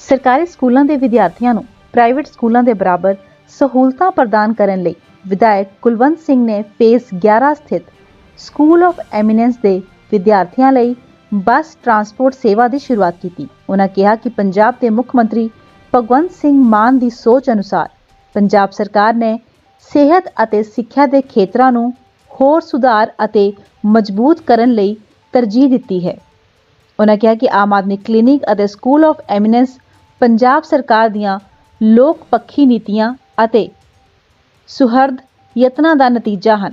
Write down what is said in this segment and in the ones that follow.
ਸਰਕਾਰੀ ਸਕੂਲਾਂ ਦੇ ਵਿਦਿਆਰਥੀਆਂ ਨੂੰ ਪ੍ਰਾਈਵੇਟ ਸਕੂਲਾਂ ਦੇ ਬਰਾਬਰ ਸਹੂਲਤਾਂ ਪ੍ਰਦਾਨ ਕਰਨ ਲਈ ਵਿਧਾਇਕ ਕੁਲਵੰਤ ਸਿੰਘ ਨੇ ਫੇਸ 11 ਸਥਿਤ ਸਕੂਲ ਆਫ ਐਮੀਨੈਂਸ ਦੇ ਵਿਦਿਆਰਥੀਆਂ ਲਈ ਬੱਸ ਟਰਾਂਸਪੋਰਟ ਸੇਵਾ ਦੀ ਸ਼ੁਰੂਆਤ ਕੀਤੀ। ਉਹਨਾਂ ਕਿਹਾ ਕਿ ਪੰਜਾਬ ਦੇ ਮੁੱਖ ਮੰਤਰੀ ਭਗਵੰਤ ਸਿੰਘ ਮਾਨ ਦੀ ਸੋਚ ਅਨੁਸਾਰ ਪੰਜਾਬ ਸਰਕਾਰ ਨੇ ਸਿਹਤ ਅਤੇ ਸਿੱਖਿਆ ਦੇ ਖੇਤਰਾਂ ਨੂੰ ਹੋਰ ਸੁਧਾਰ ਅਤੇ ਮਜ਼ਬੂਤ ਕਰਨ ਲਈ ਤਰਜੀਹ ਦਿੱਤੀ ਹੈ। ਉਹਨਾਂ ਕਿਹਾ ਕਿ ਆਮ ਆਦਮੀ ਕਲੀਨਿਕ ਅਤੇ ਸਕੂਲ ਆਫ ਐਮੀਨੈਂਸ ਪੰਜਾਬ ਸਰਕਾਰ ਦੀਆਂ ਲੋਕ ਪੱਖੀ ਨੀਤੀਆਂ ਅਤੇ ਸੁਹਰਦ ਯਤਨਾਂ ਦਾ ਨਤੀਜਾ ਹਨ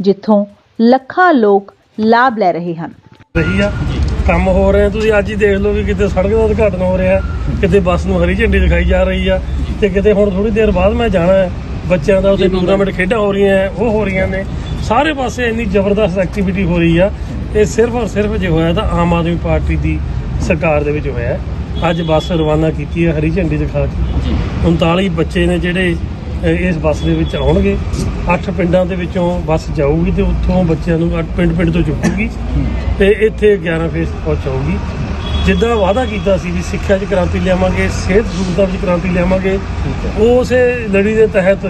ਜਿੱਥੋਂ ਲੱਖਾਂ ਲੋਕ ਲਾਭ ਲੈ ਰਹੇ ਹਨ। ਰਹੀ ਆ। ਕੰਮ ਹੋ ਰਹੇ। ਆ ਤੁਸੀਂ ਅੱਜ ਹੀ ਦੇਖ ਲਓ ਵੀ ਕਿਤੇ ਸੜਕ ਦਾ ਉਦਘਾਟਨ ਹੋ ਰਿਹਾ। ਕਿਤੇ ਬੱਸ ਨੂੰ ਹਰੀ ਝੰਡੀ ਦਿਖਾਈ ਜਾ ਰਹੀ ਆ ਤੇ ਕਿਤੇ ਹੁਣ ਥੋੜੀ ਦੇਰ ਬਾਅਦ ਮੈਂ ਜਾਣਾ ਹੈ। ਬੱਚਿਆਂ ਦਾ ਉੱਥੇ ਟੂਰਨਾਮੈਂਟ ਖੇਡਾਂ ਹੋ ਰਹੀਆਂ ਹੈ, ਉਹ ਹੋ ਰਹੀਆਂ ਨੇ। ਸਾਰੇ ਪਾਸੇ ਇੰਨੀ ਜ਼ਬਰਦਸਤ ਐਕਟੀਵਿਟੀ ਹੋ ਰਹੀ ਆ ਇਹ ਸਿਰਫ ਔਰ ਸਿਰਫ ਜੇ ਹੋਇਆ ਤਾਂ ਆਮ ਆਦਮੀ ਪਾਰਟੀ ਦੀ ਸਰਕਾਰ ਦੇ ਵਿੱਚ ਹੋਇਆ। ਅੱਜ ਬੱਸ ਰਵਾਨਾ ਕੀਤੀ ਹੈ ਹਰੀ ਝੰਡੀ ਦਿਖਾ ਕੇ। 39 ਬੱਚੇ ਨੇ ਜਿਹੜੇ ਇਸ ਬੱਸ ਦੇ ਵਿੱਚ ਆਉਣਗੇ। 8 ਪਿੰਡਾਂ ਦੇ ਵਿੱਚੋਂ ਬੱਸ ਜਾਊਗੀ ਤੇ ਉੱਥੋਂ ਬੱਚਿਆਂ ਨੂੰ ਅੱਠ ਪਿੰਡ ਪਿੰਡ ਤੋਂ ਚੁੱਕੂਗੀ ਤੇ ਇੱਥੇ 11 ਫੇਸ ਪਹੁੰਚਾਊਗੀ ਜਿੱਦਾਂ ਵਾਅਦਾ ਕੀਤਾ ਸੀ ਵੀ ਸਿੱਖਿਆ 'ਚ ਕ੍ਰਾਂਤੀ ਲਿਆਵਾਂਗੇ ਸਿਹਤ ਸਹੂਲਤਾਂ ਵਿੱਚ ਕ੍ਰਾਂਤੀ ਲਿਆਵਾਂਗੇ ਉਸੇ ਲੜੀ ਦੇ ਤਹਿਤ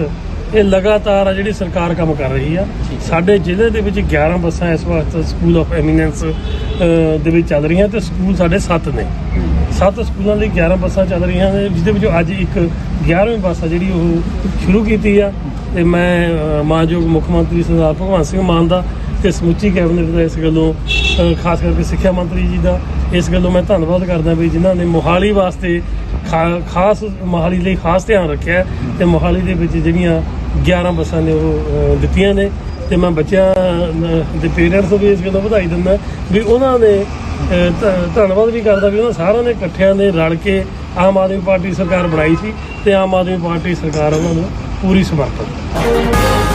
ਇਹ ਲਗਾਤਾਰ ਆ ਜਿਹੜੀ ਸਰਕਾਰ ਕੰਮ ਕਰ ਰਹੀ ਆ। ਸਾਡੇ ਜ਼ਿਲ੍ਹੇ ਦੇ ਵਿੱਚ 11 ਬੱਸਾਂ ਇਸ ਵਕਤ ਸਕੂਲ ਆਫ ਐਮੀਨੈਂਸ ਦੇ ਵਿੱਚ ਚੱਲ ਰਹੀਆਂ ਤੇ ਸਕੂਲ ਸਾਡੇ 7 ਨੇ। ਸੱਤ ਸਕੂਲਾਂ ਲਈ 11 ਬੱਸਾਂ ਚੱਲ ਰਹੀਆਂ ਨੇ ਜਿਹਦੇ ਵਿੱਚੋਂ ਅੱਜ ਇੱਕ 11ਵੀਂ ਬੱਸ ਆ ਜਿਹੜੀ ਉਹ ਸ਼ੁਰੂ ਕੀਤੀ ਆ। ਤੇ ਮੈਂ ਮਾਨਯੋਗ ਮੁੱਖ ਮੰਤਰੀ ਸਰਦਾਰ ਭਗਵੰਤ ਸਿੰਘ ਮਾਨ ਦਾ ਤੇ ਸਮੁੱਚੀ ਕੈਬਨਿਟ ਦਾ ਇਸ ਗੱਲੋਂ ਖਾਸ ਕਰਕੇ ਸਿੱਖਿਆ ਮੰਤਰੀ ਜੀ ਦਾ ਇਸ ਗੱਲੋਂ ਮੈਂ ਧੰਨਵਾਦ ਕਰਦਾ ਵੀ ਜਿਨ੍ਹਾਂ ਨੇ ਮੋਹਾਲੀ ਵਾਸਤੇ ਖਾਸ ਮੋਹਾਲੀ ਲਈ ਖਾਸ ਧਿਆਨ ਰੱਖਿਆ ਹੈ ਤੇ ਮੋਹਾਲੀ ਦੇ ਵਿੱਚ ਜਿਹੜੀਆਂ 11 ਬੱਸਾਂ ਨੇ ਉਹ ਦਿੱਤੀਆਂ ਨੇ ਤੇ ਮੈਂ ਬੱਚਿਆਂ ਦੇ ਪੇਰੈਂਟਸ ਨੂੰ ਵੀ ਇਸ ਗੱਲੋਂ ਵਧਾਈ ਦਿੰਦਾ ਵੀ ਉਹਨਾਂ ਨੇ ਧੰਨਵਾਦ ਵੀ ਕਰਦਾ ਵੀ ਉਹਨਾਂ ਸਾਰਿਆਂ ਨੇ ਇਕੱਠਿਆਂ ਨੇ ਰਲ ਕੇ ਆਮ ਆਦਮੀ ਪਾਰਟੀ ਸਰਕਾਰ ਬਣਾਈ ਸੀ ਤੇ ਆਮ ਆਦਮੀ ਪਾਰਟੀ ਸਰਕਾਰ ਉਹਨਾਂ ਨੂੰ ਪੂਰੀ ਸਮਰਥਨ